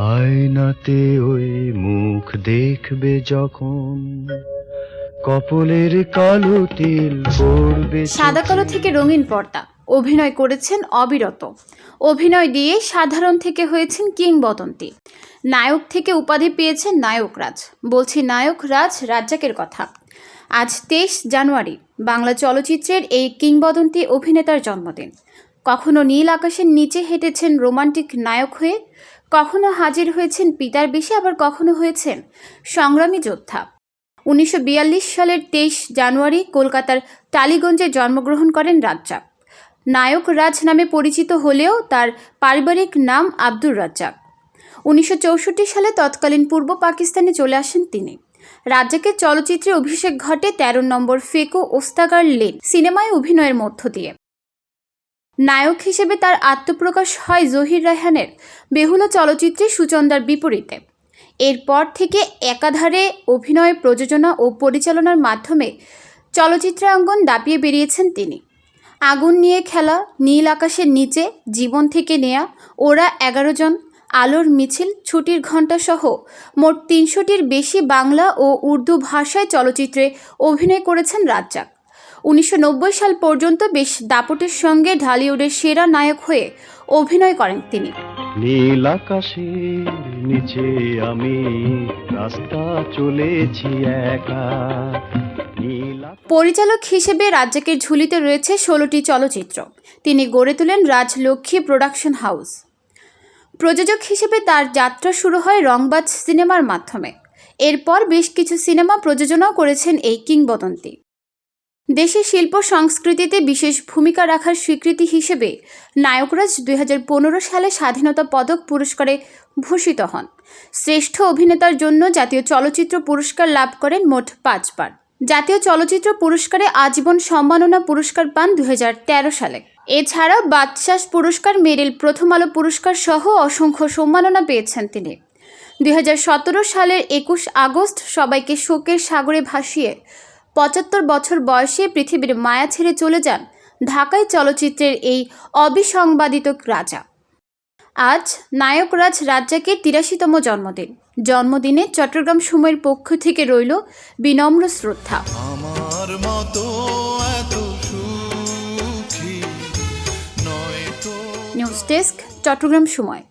আয়নাতে ওই মুখ দেখবে যখন কপলের কালো তিল পড়বে সাদা কালো থেকে রঙিন পর্দা। অভিনয় করেছেন অবিরত। অভিনয় দিয়ে সাধারণ থেকে হয়েছেন কিংবদন্তি। নায়ক থেকে উপাধি পেয়েছেন নায়করাজ। বলছি নায়ক রাজ রাজ্জাকের কথা। আজ তেইশ জানুয়ারি, বাংলা চলচ্চিত্রের এই কিংবদন্তি অভিনেতার জন্মদিন। কখনো নীল আকাশের নিচে হেঁটেছেন রোমান্টিক নায়ক হয়ে কখনো হাজির হয়েছেন পিতার বেশে আবার কখনো হয়েছেন সংগ্রামী যোদ্ধা। উনিশশো বিয়াল্লিশ সালের তেইশ জানুয়ারি কলকাতার টালিগঞ্জে জন্মগ্রহণ করেন রাজ্জাক। নায়ক রাজ নামে পরিচিত হলেও তার পারিবারিক নাম আব্দুর রাজ্জাক। উনিশশো চৌষট্টি সালে তৎকালীন পূর্ব পাকিস্তানে চলে আসেন তিনি। রাজ্জাকের চলচ্চিত্রে অভিষেক ঘটে তেরো নম্বর ফেকো ওস্তাগার লেন, সিনেমায় অভিনয়ের মধ্য দিয়ে। নায়ক হিসেবে তার আত্মপ্রকাশ হয় জহির রায়হানের বেহুলা চলচ্চিত্রে সুচন্দার বিপরীতে। এরপর থেকে একাধারে অভিনয়, প্রযোজনা ও পরিচালনার মাধ্যমে চলচ্চিত্রাঙ্গন দাপিয়ে বেরিয়েছেন তিনি। আগুন নিয়ে খেলা, নীল আকাশের নিচে জীবন থেকে নেয়া, ওরা এগারো জন, আলোর মিছিল, ছুটির ঘণ্টা সহ মোট তিনশোটির বেশি বাংলা ও উর্দু ভাষায় চলচ্চিত্রে অভিনয় করেছেন রাজ্জাক। উনিশশো নব্বই সাল পর্যন্ত বেশ দাপটের সঙ্গে ঢালিউডের সেরা নায়ক হয়ে অভিনয় করেন তিনি। নীল আকাশের নিচে আমি রাস্তা চলেছি একা। পরিচালক হিসেবে রাজ্জাকের ঝুলিতে রয়েছে ষোলোটি চলচ্চিত্র। তিনি গড়ে তোলেন রাজলক্ষ্মী প্রোডাকশন হাউস। প্রযোজক হিসেবে তার যাত্রা শুরু হয় রংবাজ সিনেমার মাধ্যমে। এরপর বেশ কিছু সিনেমা প্রযোজনাও করেছেন এই কিংবদন্তি। দেশের শিল্প সংস্কৃতিতে বিশেষ ভূমিকা রাখার স্বীকৃতি হিসেবে নায়করাজ দুই হাজার পনেরো সালে স্বাধীনতা পদক পুরস্কারে ভূষিত হন। শ্রেষ্ঠ অভিনেতার জন্য জাতীয় চলচ্চিত্র পুরস্কার লাভ করেন মোট পাঁচবার। জাতীয় চলচ্চিত্র পুরস্কারে আজীবন সম্মাননা পুরস্কার পান দুই হাজার তেরো সালে। এছাড়া বাদশাস পুরস্কার, মেরিল প্রথম আলো পুরস্কার সহ অসংখ্য সম্মাননা পেয়েছেন তিনি। দুই হাজার সতেরো সালের একুশ আগস্ট সবাইকে শোকের সাগরে ভাসিয়ে পঁচাত্তর বছর বয়সে পৃথিবীর মায়া ছেড়ে চলে যান ঢাকায় চলচ্চিত্রের এই অবিসংবাদিত রাজা। আজ নায়করাজ রাজ্জাকের তিরাশিতম জন্মদিন। জন্মদিনে চট্টগ্রাম সময়ের পক্ষ থেকে রইল বিনম্র শ্রদ্ধা। আমার মতো নিউজ ডেস্ক চট্টগ্রাম সময়।